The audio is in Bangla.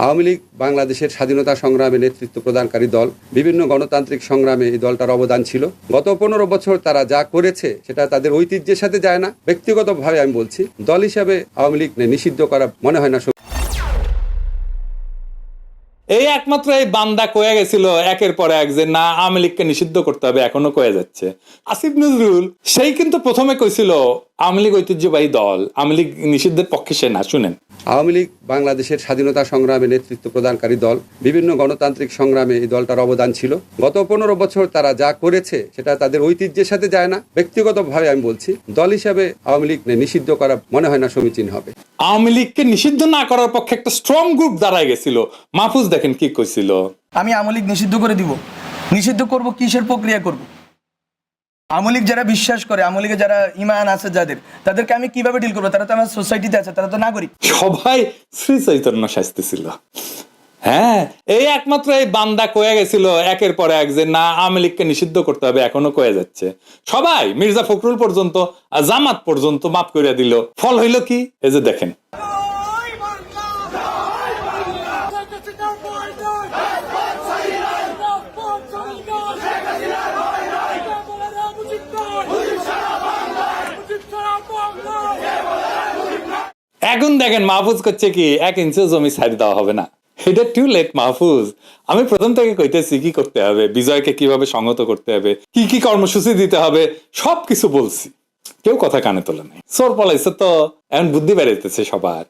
আওয়ামী লীগ বাংলাদেশের স্বাধীনতা সংগ্রামে নেতৃত্ব প্রদানকারী দল, বিভিন্ন গণতান্ত্রিক সংগ্রামে এই দলটার অবদান ছিল। গত পনেরো বছর তারা যা করেছে, সেটা তাদের ঐতিহ্যের সাথে যায় না। ব্যক্তিগতভাবে আমি বলছি, দল হিসাবে আওয়ামী লীগ নিষিদ্ধ করা মনে হয় না এই একমাত্র এই বান্দা কয়ে গেছিল একের পর এক যে, না, আওয়ামী লীগকে নিষিদ্ধ করতে হবে, এখনও কয়ে যাচ্ছে। আসিফ নজরুল, সেই কিন্তু প্রথমে কইছিল আওয়ামী লীগ ঐতিহ্যবাহী দল আওয়ামী লীগ নিষিদ্ধের পক্ষে সে না শুনেন। আওয়ামী লীগ বাংলাদেশের স্বাধীনতা সংগ্রামে নেতৃত্ব প্রদানকারী দল বিভিন্ন গণতান্ত্রিক সংগ্রামে এই দলটার অবদান ছিল। গত পনেরো বছর তারা যা করেছে সেটা তাদের ঐতিহ্যের সাথে যায় না। ব্যক্তিগতভাবে আমি বলছি দল হিসাবে আওয়ামী লীগ নিষিদ্ধ করা মনে হয় না সমীচীন হবে। আওয়ামী লীগকে নিষিদ্ধ না করার পক্ষে একটা স্ট্রং গ্রুপ দাঁড়ায় গেছিল। মাহফুজ দেখেন কি কইছিল। আমি আমলিক নিষিদ্ধ করে দিব। নিষিদ্ধ করব কিসের প্রক্রিয়া করব? আমলিক যারা বিশ্বাস করে আমলিকে যারা ইমান আছে যাদের তাদেরকে আমি কীভাবে ডিল করব? তারা তো আমার সোসাইটিতে আছে তারা তো নাগরিক। সবাই শ্রী চৈতন্য শাস্তি ছিল হ্যাঁ এই একমাত্র এই বান্দা কয়ে গেছিল একের পর এক যে না আওয়ামী লীগকে নিষিদ্ধ করতে হবে এখনও কয়ে যাচ্ছে। সবাই মির্জা ফখরুল পর্যন্ত আর জামাত পর্যন্ত মাফ করে দিল। ফল হইল কি? এই যে দেখেন। এখন দেখেন মাহফুজ করছে কি? এক ইঞ্চিও জমি সাইড দেওয়া হবে না। এটা টু লেট মাহফুজ। আমি প্রথম থেকে কইতেছি কি করতে হবে? বিজয়কে কীভাবে সংহত করতে হবে? কি কি কর্মসূচি দিতে হবে? সব কিছু বলছি। কেউ কথা কানে তোলে নাই। সোর পলাইছে তো, এখন বুদ্ধি বেড়াইতেছে সবার।